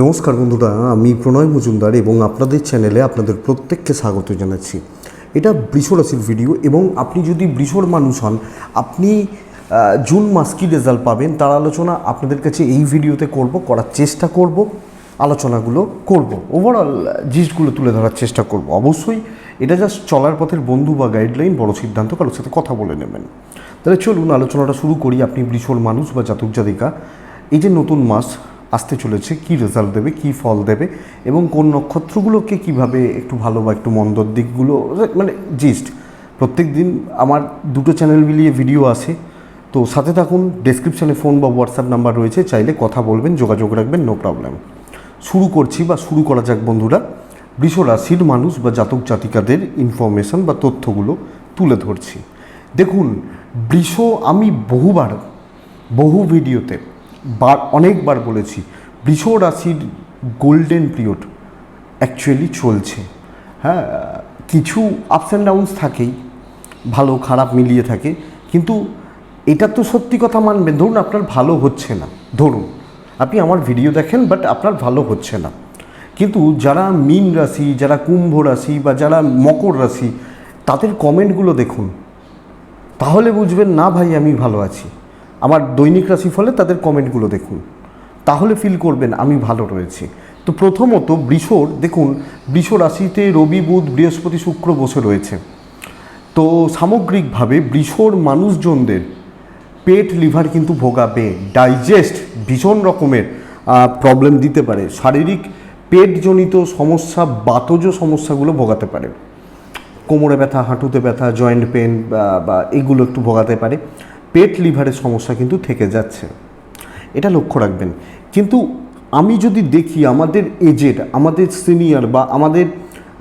নমস্কার বন্ধুরা, আমি প্রণয় মজুমদার এবং আপনাদের চ্যানেলে আপনাদের প্রত্যেককে স্বাগত জানাচ্ছি। এটা বৃষরাশির ভিডিও এবং আপনি যদি বৃষর মানুষ হন, আপনি জুন মাস কী রেজাল্ট পাবেন তার আলোচনা আপনাদের কাছে এই ভিডিওতে করব, করার চেষ্টা করব, আলোচনাগুলো করব। ওভারঅল জিনিসগুলো তুলে ধরার চেষ্টা করব। অবশ্যই এটা জাস্ট চলার পথের বন্ধু বা গাইডলাইন বড় সিদ্ধান্ত কারোর সাথে কথা বলে নেবেন। তাহলে চলুন আলোচনাটা শুরু করি। আপনি বৃষর মানুষ বা জাতক জাতিকা, এই যে নতুন মাস আসতে চলেছে, কি রেজাল্ট দেবে, কি ফল দেবে এবং কোন নক্ষত্রগুলোকে কীভাবে একটু ভালো বা একটু মন্দর দিকগুলো মানে জিস্ট প্রত্যেক দিন আমার দুটো চ্যানেল মিলিয়ে ভিডিও আসে তো সাথে থাকুন ডেসক্রিপশানে ফোন বা হোয়াটসঅ্যাপ নাম্বার রয়েছে, চাইলে কথা বলবেন, যোগাযোগ রাখবেন নো প্রবলেম শুরু করছি বা শুরু করা যাক বন্ধুরা, বৃষ রাশির মানুষ বা জাতক জাতিকাদের ইনফরমেশন বা তথ্যগুলো তুলে ধরছি। দেখুন, বৃষ আমি বহুবার, বহু ভিডিওতে অনেকবার বলেছি বৃষ রাশির গোল্ডেন পিরিয়ড অ্যাকচুয়ালি চলছে। হ্যাঁ কিছু আপস অ্যান্ড ডাউনস থাকেই, ভালো খারাপ মিলিয়ে থাকে, কিন্তু এটা তো সত্যি কথা মানবেন, ধরুন আপনার ভালো হচ্ছে না, ধরুন, আপনি আমার ভিডিও দেখেন বাট আপনার ভালো হচ্ছে না। কিন্তু যারা মীন রাশি, যারা কুম্ভ রাশি, বা যারা মকর রাশি, তাদের কমেন্টগুলো দেখুন, তাহলে বুঝবেন, না ভাই, আমি ভালো আছি। আমার দৈনিক রাশি ফলে তাদের কমেন্টগুলো দেখুন। তাহলে ফিল করবেন আমি ভালো রয়েছি। তো প্রথমত বৃষর, দেখুন, বৃষ রাশিতে রবি, বুধ, বৃহস্পতি, শুক্র বসে রয়েছে। তো সামগ্রিকভাবে বৃষর মানুষজনদের পেট, লিভার কিন্তু ভোগাবে ডাইজেস্ট ভীষণ রকমের প্রবলেম দিতে পারে। শারীরিক পেটজনিত সমস্যা, বাতজ সমস্যাগুলো ভোগাতে পারে। কোমরে ব্যথা, হাঁটুতে ব্যথা জয়েন্ট পেন বা, এগুলো একটু ভোগাতে পারে। পেট লিভারের সমস্যা কিন্তু থেকে যাচ্ছে। এটা লক্ষ্য রাখবেন। কিন্তু আমি যদি দেখি আমাদের এজেড আমাদের সিনিয়র বা আমাদের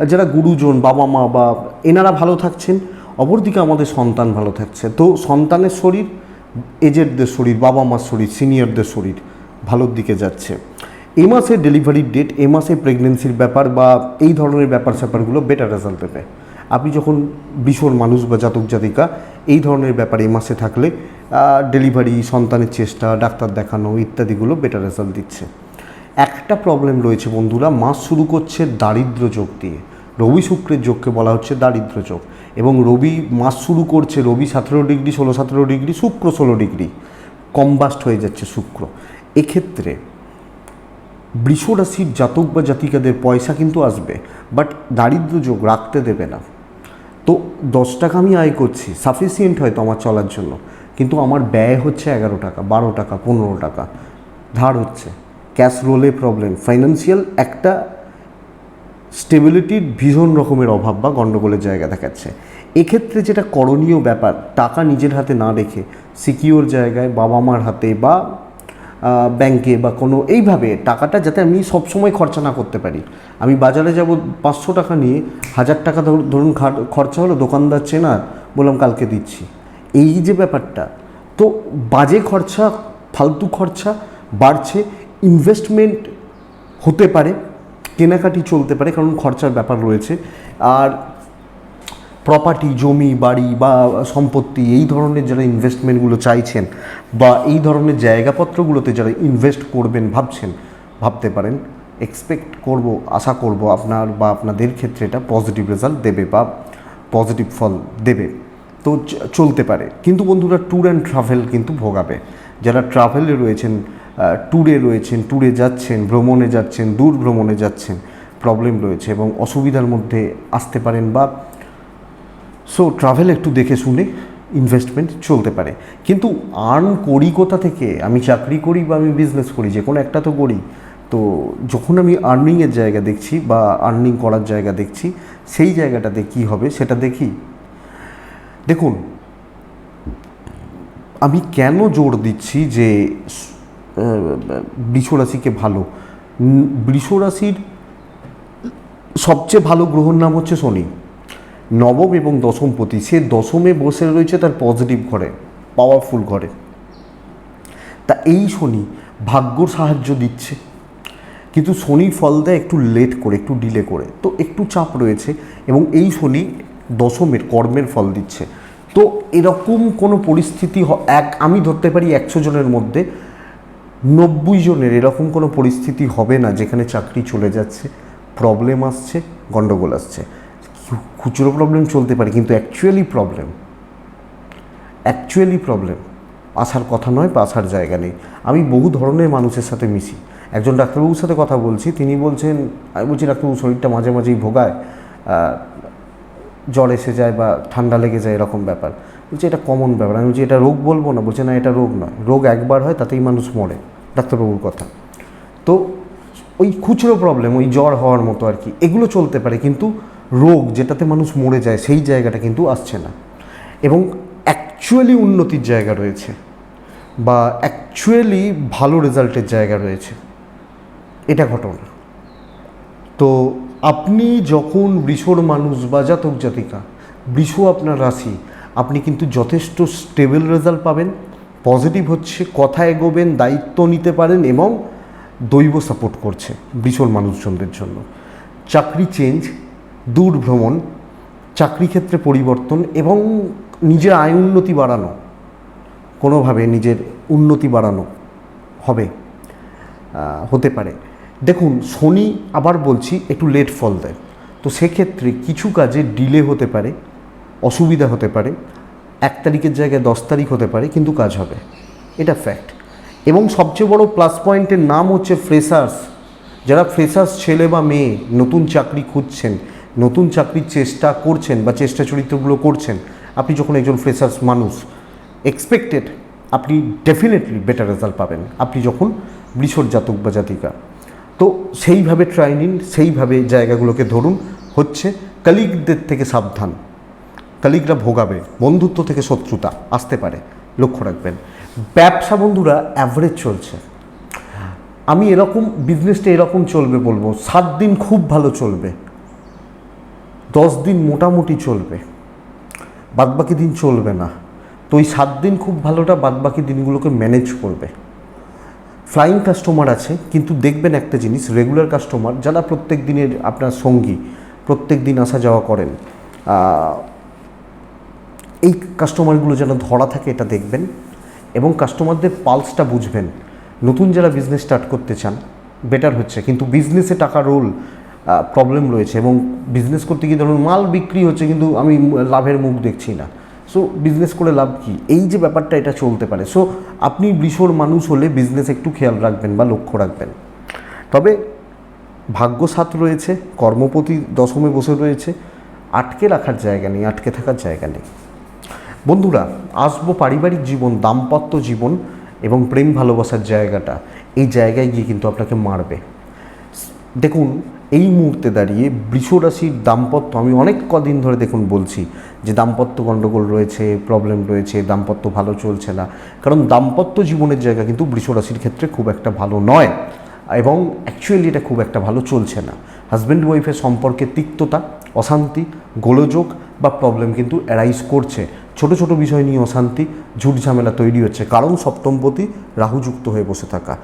যারা গুরুজন বাবা মা বা এনারা ভালো থাকছেন, অপরদিকে আমাদের সন্তান ভালো থাকছে। তো সন্তানের শরীর এজেডদের শরীর বাবা মার শরীর সিনিয়রদের শরীর ভালোর দিকে যাচ্ছে। এই মাসে ডেলিভারির ডেট এ মাসে প্রেগনেন্সির ব্যাপার বা এই ধরনের ব্যাপার স্যাপারগুলো বেটার রেজাল্ট দেবে। আপনি যখন ভীষণ মানুষ বা জাতক, জাতিকা, এই ধরনের ব্যাপারে মাসে থাকলে ডেলিভারি সন্তানের চেষ্টা, ডাক্তার দেখানো ইত্যাদিগুলো বেটার রেজাল্ট দিচ্ছে। একটা প্রবলেম রয়েছে বন্ধুরা, মাস শুরু করছে দারিদ্র যোগ দিয়ে। রবি শুক্রের যোগকে বলা হচ্ছে দারিদ্র যোগ। এবং রবি মাস শুরু করছে রবি সতেরো ডিগ্রি, ষোলো সতেরো ডিগ্রি, শুক্র ষোলো ডিগ্রি। কম্বাস্ট হয়ে যাচ্ছে শুক্র। এক্ষেত্রে বৃষ রাশির জাতক বা জাতিকাদের পয়সা কিন্তু আসবে বাট দারিদ্র যোগ রাখতে দেবে না। তো দশ টাকা আমি আয় করছি সাফিসিয়েন্ট হয়তো আমার চলার জন্য। কিন্তু আমার ব্যয় হচ্ছে এগারো টাকা, বারো টাকা, পনেরো টাকা। ধার হচ্ছে। ক্যাশ রোলে প্রবলেম ফাইন্যান্সিয়াল একটা স্টেবিলিটির ভীষণ রকমের অভাব বা গণ্ডগোলের জায়গা দেখাচ্ছে। এক্ষেত্রে যেটা করণীয় ব্যাপার, টাকা নিজের হাতে না রেখে সিকিওর জায়গায় বাবা মার হাতে বা ব্যাংকে বা কোনো এইভাবে টাকাটা যাতে আমি সবসময় খরচা না করতে পারি। আমি বাজারে যাব পাঁচশো টাকা নিয়ে, হাজার টাকা ধর- ধরুন খরচা হলো দোকানদার চেনার বললাম কালকে দিচ্ছি। এই যে ব্যাপারটা, তো বাজে খরচা, ফালতু খরচা বাড়ছে ইনভেস্টমেন্ট হতে পারে, কেনাকাটি চলতে পারে, কারণ খরচার ব্যাপার রয়েছে। আর প্রপার্টি জমি, বাড়ি বা সম্পত্তি, এই ধরনের যারা ইনভেস্টমেন্টগুলো চাইছেন বা এই ধরনের জায়গাপত্রগুলোতে যারা ইনভেস্ট করবেন ভাবছেন, ভাবতে পারেন এক্সপেক্ট করব, আশা করব আপনার বা আপনাদের ক্ষেত্রে এটা পজিটিভ রেজাল্ট দেবে বা পজিটিভ ফল দেবে। তো চলতে পারে। কিন্তু বন্ধুরা ট্যুর অ্যান্ড ট্রাভেল কিন্তু ভোগাবে। যারা ট্রাভেলে রয়েছেন ট্যুরে রয়েছেন ট্যুরে যাচ্ছেন, ভ্রমণে যাচ্ছেন, দূর ভ্রমণে যাচ্ছেন প্রবলেম রয়েছে এবং অসুবিধার মধ্যে আসতে পারেন বা সো ট্রাভেল একটু দেখে শুনে ইনভেস্টমেন্ট চলতে পারে। কিন্তু আর্ন করি কোথা থেকে? আমি চাকরি করি বা আমি বিজনেস করি, যে কোনো একটা তো করি। তো যখন আমি আর্নিংয়ের জায়গা দেখছি বা আর্নিং করার জায়গা দেখছি, সেই জায়গাটাতে কী হবে সেটা দেখি। দেখুন, আমি কেন জোর দিচ্ছি যে বৃষরাশিকে ভালো? বৃষরাশির সবচেয়ে ভালো গ্রহর নাম হচ্ছে শনি। নবম এবং দশমপতি সে দশমে বসে রয়েছে তার পজিটিভ ঘরে পাওয়ারফুল ঘরে। তা এই শনি ভাগ্যর সাহায্য দিচ্ছে। কিন্তু শনি ফল দেয় একটু লেট করে, একটু ডিলে করে, তো একটু চাপ রয়েছে এবং এই শনি দশমের কর্মের ফল দিচ্ছে। তো এরকম কোনো পরিস্থিতি এক, আমি ধরতে পারি একশো জনের মধ্যে নব্বই জনের এরকম কোনো পরিস্থিতি হবে না, যেখানে চাকরি চলে যাচ্ছে প্রবলেম আসছে গণ্ডগোল আসছে। খুচরো প্রবলেম চলতে পারে, কিন্তু অ্যাকচুয়ালি প্রবলেম অ্যাকচুয়ালি প্রবলেম আসার কথা নয় বা আসার জায়গা নেই। আমি বহু ধরনের মানুষের সাথে মিশি। একজন ডাক্তারবাবুর সাথে কথা বলছি, তিনি বলছেন, আমি বলছি, ডাক্তারবাবু, শরীরটা মাঝে মাঝেই ভোগায় জ্বর এসে যায় বা ঠান্ডা লেগে যায় এরকম ব্যাপার। বলছি, এটা কমন ব্যাপার। আমি বলছি, এটা রোগ বলব না। বলছে, না, এটা রোগ নয়। রোগ একবার হয়, তাতেই মানুষ মরে। ডাক্তারবাবুর কথা। তো ওই খুচরো প্রবলেম ওই জ্বর হওয়ার মতো আর কি, এগুলো চলতে পারে, কিন্তু রোগ যেটাতে মানুষ মরে যায়, সেই জায়গাটা কিন্তু আসছে না। এবং অ্যাকচুয়ালি উন্নতির জায়গা রয়েছে বা অ্যাকচুয়ালি ভালো রেজাল্টের জায়গা রয়েছে। এটা ঘটনা। তো আপনি যখন বৃষর মানুষ বা জাতক জাতিকা, বৃষ আপনার রাশি, আপনি কিন্তু যথেষ্ট স্টেবল রেজাল্ট পাবেন পজিটিভ হচ্ছে, কথা এগোবেন, দায়িত্ব নিতে পারেন এবং দৈব সাপোর্ট করছে বৃষর মানুষজনদের জন্য। চাকরি চেঞ্জ দূর ভ্রমণ চাকরি ক্ষেত্রে পরিবর্তন এবং নিজের আয় উন্নতি বাড়ানো, কোনোভাবে নিজের উন্নতি বাড়ানো হবে হতে পারে। দেখুন, শনি আবার বলছি একটু লেট ফল দেয়। তো সেক্ষেত্রে কিছু কাজে ডিলে হতে পারে, অসুবিধা হতে পারে। এক তারিখের জায়গায় দশ তারিখ হতে পারে, কিন্তু কাজ হবে। এটা ফ্যাক্ট এবং সবচেয়ে বড় প্লাস পয়েন্টের নাম হচ্ছে ফ্রেশার্স যারা ফ্রেশার্স ছেলে বা মেয়ে, নতুন চাকরি খুঁজছেন নতুন চাকরির চেষ্টা করছেন বা চেষ্টা চরিত্রগুলো করছেন, আপনি যখন একজন ফ্রেশার্স মানুষ এক্সপেক্টেড আপনি ডেফিনেটলি বেটার রেজাল্ট পাবেন। আপনি যখন বৃষর জাতক বা জাতিকা। তো সেইভাবে ট্রাই নিন, সেইভাবে জায়গাগুলোকে ধরুন, হচ্ছে কালিগদের থেকে সাবধান। কালিগরা ভোগাবে, বন্ধুত্ব থেকে শত্রুতা, আসতে পারে, লক্ষ্য রাখবেন। ব্যবসা বন্ধুরা অ্যাভারেজ চলছে। আমি এরকম বিজনেসটা এরকম চলবে বলব, সাত দিন খুব ভালো চলবে। দশ দিন মোটামুটি চলবে, বাদবাকি দিন চলবে না। তো ওই সাত দিন খুব ভালোটা বাদবাকি দিনগুলোকে ম্যানেজ করবে। ফ্লাইং কাস্টমার আছে, কিন্তু দেখবেন একটা জিনিস রেগুলার কাস্টমার যারা প্রত্যেক দিনের আপনার সঙ্গী, প্রত্যেক দিন আসা যাওয়া করেন এই কাস্টমারগুলো যেন ধরা থাকে এটা দেখবেন এবং কাস্টমারদের পালসটা বুঝবেন। নতুন যারা বিজনেস স্টার্ট করতে চান বেটার হচ্ছে। কিন্তু বিজনেসে টাকা রোল প্রবলেম রয়েছে এবং বিজনেস করতে গিয়ে ধরুন মাল বিক্রি হচ্ছে কিন্তু আমি লাভের মুখ দেখছি না। সো বিজনেস করে লাভ কি? এই যে ব্যাপারটা এটা চলতে পারে। সো আপনি বৃষর মানুষ হলে বিজনেস একটু খেয়াল রাখবেন বা লক্ষ্য রাখবেন। তবে ভাগ্য সাথ রয়েছে, কর্মপতি দশমে বসে রয়েছে, আটকে রাখার জায়গা নেই, আটকে থাকার জায়গা নেই। বন্ধুরা, আসব পারিবারিক জীবন, দাম্পত্য জীবন এবং প্রেম ভালোবাসার জায়গাটা। এই জায়গায় গিয়ে কিন্তু আপনাকে মারবে। দেখুন এই মুহূর্তে দাঁড়িয়ে বৃষরাশির দাম্পত্য, আমি অনেক কদিন ধরে দেখুন বলছি যে দাম্পত্য গণ্ডগোল রয়েছে প্রবলেম রয়েছে, দাম্পত্য ভালো চলছে না। কারণ দাম্পত্য জীবনের জায়গা কিন্তু বৃষরাশির ক্ষেত্রে খুব একটা ভালো নয় এবং অ্যাকচুয়ালি এটা খুব একটা ভালো চলছে না। হাজব্যান্ড ওয়াইফের সম্পর্কে তিক্ততা, অশান্তি, গোলযোগ বা প্রবলেম কিন্তু অ্যারাইজ করছে। ছোট ছোট বিষয় নিয়ে অশান্তি, ঝুট ঝামেলা তৈরি হচ্ছে। কারণ সপ্তমপতি রাহুযুক্ত হয়ে বসে থাকা।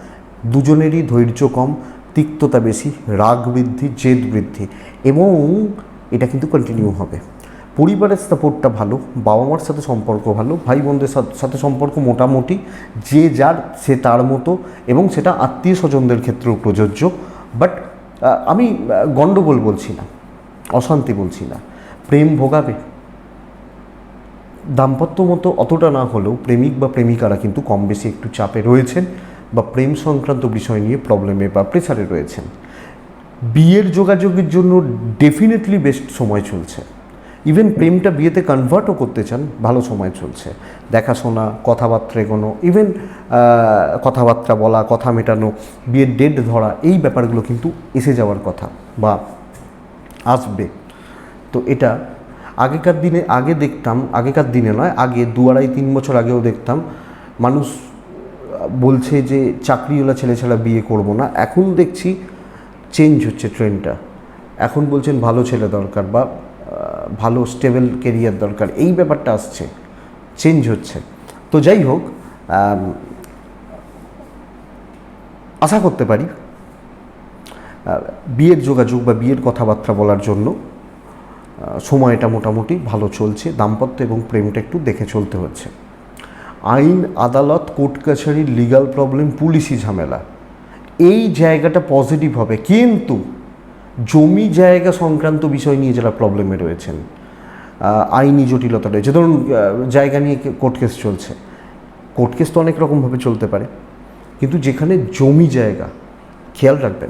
দুজনেরই ধৈর্য কম তিক্ততা বেশি, রাগ বৃদ্ধি, জেদ বৃদ্ধি এবং এটা কিন্তু কন্টিনিউ হবে। পরিবারের সাপোর্টটা ভালো বাবা মার সাথে সম্পর্ক ভালো ভাই বোনদের সাথ- সম্পর্ক মোটামুটি, যে যার, সে তার মতো এবং সেটা আত্মীয় স্বজনদের ক্ষেত্রেও প্রযোজ্য। বাট আমি গণ্ডগোল বলছি না, অশান্তি বলছি না, প্রেম ভোগাবে। দাম্পত্য মতো অতটা না হলেও প্রেমিক বা প্রেমিকারা কিন্তু কম বেশি একটু চাপে রয়েছেন। বা প্রেম সংক্রান্ত বিষয় নিয়ে প্রবলেমে বা প্রেসারে রয়েছেন। বিয়ের যোগাযোগের জন্য ডেফিনেটলি বেস্ট সময় চলছে। ইভেন প্রেমটা বিয়েতে কনভার্টও করতে চান, ভালো সময় চলছে। দেখাশোনা কথাবার্তা এগোনো ইভেন কথাবার্তা বলা, কথা মেটানো, বিয়ের ডেট ধরা, এই ব্যাপারগুলো কিন্তু এসে যাওয়ার কথা বা আসবে। তো এটা আগেকার দিনে, আগে দেখতাম, আগেকার দিনে নয়, আগে দু আড়াই, তিন বছর আগেও দেখতাম, মানুষ বলছে যে চাকরিওয়ালা ছেলে ছাড়া বিয়ে করব না। এখন দেখছি চেঞ্জ হচ্ছে ট্রেন্ডটা এখন বলছেন ভালো ছেলে দরকার বা ভালো স্টেবল কেরিয়ার দরকার। এই ব্যাপারটা আসছে চেঞ্জ হচ্ছে। তো যাই হোক আশা করতে পারি বিয়ের যোগাযোগ বা বিয়ের কথাবার্তা বলার জন্য সময়টা মোটামুটি ভালো চলছে। দাম্পত্য এবং প্রেমটা একটু দেখে চলতে হচ্ছে। আইন, আদালত, কোর্ট কাছারির লিগাল প্রবলেম পুলিশি ঝামেলা। এই জায়গাটা পজিটিভ হবে। কিন্তু জমি জায়গা সংক্রান্ত বিষয় নিয়ে যারা প্রবলেমে রয়েছেন আইনি জটিলতা রয়েছে। ধরুন জায়গা নিয়ে কোর্ট কেস চলছে। কোর্ট কেস তো অনেক রকমভাবে চলতে পারে। কিন্তু যেখানে জমি জায়গা, খেয়াল রাখবেন।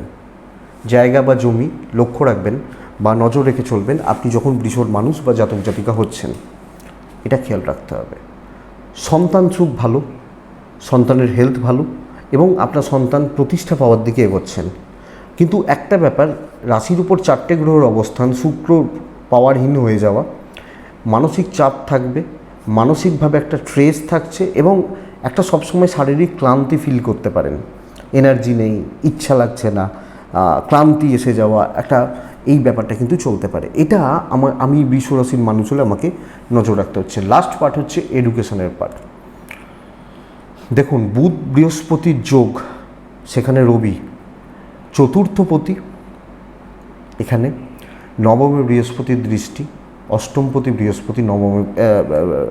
জায়গা বা জমি লক্ষ্য রাখবেন বা নজর রেখে চলবেন। আপনি যখন বৃষর মানুষ বা জাতক জাতিকা হচ্ছেন, এটা খেয়াল রাখতে হবে। সন্তান সুখ ভালো, সন্তানের হেলথ ভালো এবং আপনার সন্তান প্রতিষ্ঠা পাওয়ার দিকে এগোচ্ছেন। কিন্তু একটা ব্যাপার, রাশির উপর চারটে গ্রহের অবস্থান, শুক্র পাওয়ারহীন হয়ে যাওয়া, মানসিক চাপ থাকবে, মানসিকভাবে একটা ট্রেস থাকছে এবং একটা সবসময় শারীরিক ক্লান্তি ফিল করতে পারেন। এনার্জি নেই, ইচ্ছা লাগছে না ক্লান্তি এসে যাওয়া, একটা এই ব্যাপারটা কিন্তু চলতে পারে। এটা আমার, আমি বিশ্বরাশির মানুষ হলে আমাকে নজর রাখতে হচ্ছে। লাস্ট পার্ট হচ্ছে এডুকেশনের পার্ট দেখুন, বুধ বৃহস্পতির যোগ, সেখানে রবি। চতুর্থপতি, এখানে নবমে বৃহস্পতির দৃষ্টি, অষ্টমপতি বৃহস্পতি, নবমে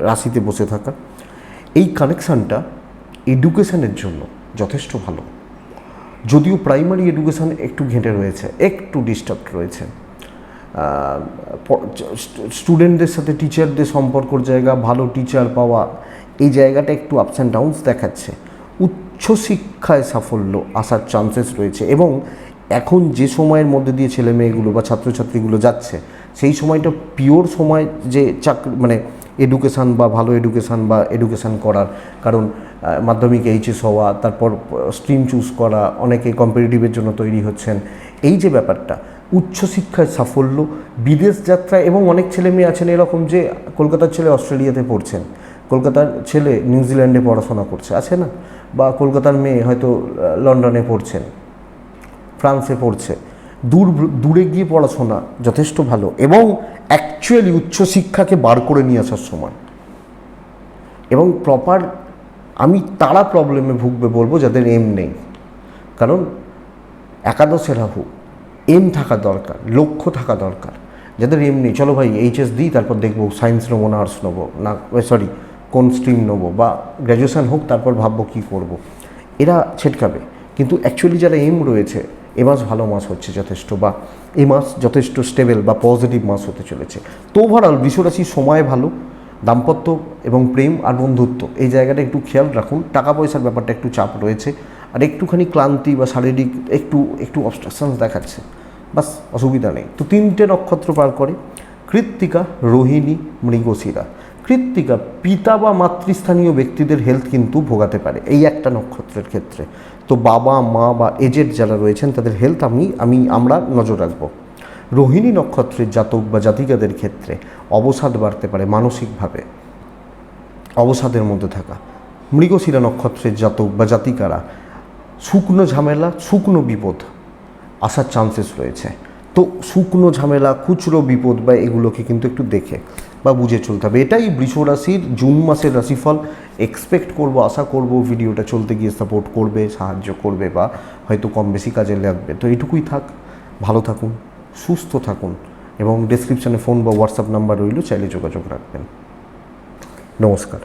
রাশিতে বসে থাকা। এই কানেকশানটা এডুকেশনের জন্য যথেষ্ট ভালো। যদিও প্রাইমারি এডুকেশন একটু ঘেঁটে রয়েছে, একটু ডিস্টার্ব রয়েছে। স্টুডেন্টদের সাথে টিচারদের সম্পর্কর জায়গা, ভালো টিচার পাওয়া, এই জায়গাটা একটু আপস অ্যান্ড ডাউনস দেখাচ্ছে। উচ্চশিক্ষায় সাফল্য আসার চান্সেস রয়েছে এবং এখন যে সময়ের মধ্যে দিয়ে ছেলে মেয়েগুলো বা ছাত্রছাত্রীগুলো যাচ্ছে, সেই সময়টা পিওর সময় যে চাকরি মানে এডুকেশান বা ভালো এডুকেশান বা এডুকেশান করার। কারণ মাধ্যমিক এইচএস হওয়া, তারপর স্ট্রিম চুজ করা, অনেকে কম্পিটিটিভের জন্য তৈরি হচ্ছেন। এই যে ব্যাপারটা উচ্চশিক্ষায় সাফল্য, বিদেশ যাত্রা এবং অনেক ছেলে মেয়ে আছেন এরকম যে কলকাতার ছেলে অস্ট্রেলিয়াতে পড়ছেন, কলকাতার ছেলে নিউজিল্যান্ডে পড়াশোনা করছে, আছে না? বা কলকাতার মেয়ে হয়তো লন্ডনে পড়ছেন ফ্রান্সে পড়ছে। দূর, দূরে গিয়ে পড়াশোনা যথেষ্ট ভালো এবং অ্যাকচুয়ালি উচ্চশিক্ষাকে বার করে নিয়ে আসার সময় এবং প্রপার আমি তারা প্রবলেমে ভুগবে বলব যাদের এম নেই। কারণ একাদশে রাহু এম থাকা দরকার, লক্ষ্য থাকা দরকার। যাদের এম নেই, চলো ভাই এইচএস দিই, তারপর দেখব সায়েন্স নেব না আর্টস নেব, না সরি কোন স্ট্রিম নেব বা গ্র্যাজুয়েশন হোক, তারপর ভাববো কী করব। এরা ছেটকাবে। কিন্তু অ্যাকচুয়ালি যারা এম রয়েছে এ মাস ভালো মাস হচ্ছে যথেষ্ট বা এ মাস যথেষ্ট স্টেবল বা পজিটিভ মাস হতে চলেছে। তো ওভারঅল বিশ্বরাশির সময় ভালো, দাম্পত্য এবং প্রেম আর বন্ধুত্ব, এই জায়গাটা একটু খেয়াল রাখুন। টাকা পয়সার ব্যাপারটা একটু চাপ রয়েছে আর একটুখানি ক্লান্তি বা শারীরিক একটু একটু অবস্ট্রাকশন দেখাচ্ছে। বাস, অসুবিধা নেই। তো তিনটে নক্ষত্র পার করে, কৃত্তিকা, রোহিণী, মৃগশিরা। কৃত্তিকা পিতা বা মাতৃস্থানীয় ব্যক্তিদের হেলথ কিন্তু ভোগাতে পারে, এই একটা নক্ষত্রের ক্ষেত্রে। তো বাবা, মা বা এজেড যারা রয়েছেন, তাদের হেলথ আমি আমি, আমরা নজর রাখব। রোহিণী নক্ষত্রের জাতক বা জাতিকাদের ক্ষেত্রে অবসাদ বাড়তে পারে মানসিকভাবে। অবসাদের মধ্যে থাকা। মৃগশিরা নক্ষত্রের জাতক বা জাতিকারা শুকনো ঝামেলা, শুকনো বিপদ আসার চান্সেস রয়েছে। তো শুকনো ঝামেলা, খুচরো বিপদ বা এগুলোকে কিন্তু একটু দেখে। বা বুঝে চলতে হবে। এটাই বৃষ রাশির, জুন মাসের রাশিফল। এক্সপেক্ট করব, আশা করব ভিডিওটা চলতে গিয়ে সাপোর্ট করবে, সাহায্য করবে বা হয়তো কম বেশি কাজে লাগবে। তো এটুকুই থাক, ভালো থাকুন, সুস্থ থাকুন এবং ডিসক্রিপশানে ফোন বা হোয়াটসঅ্যাপ নাম্বার রইল, চাইলে যোগাযোগ রাখবেন। নমস্কার।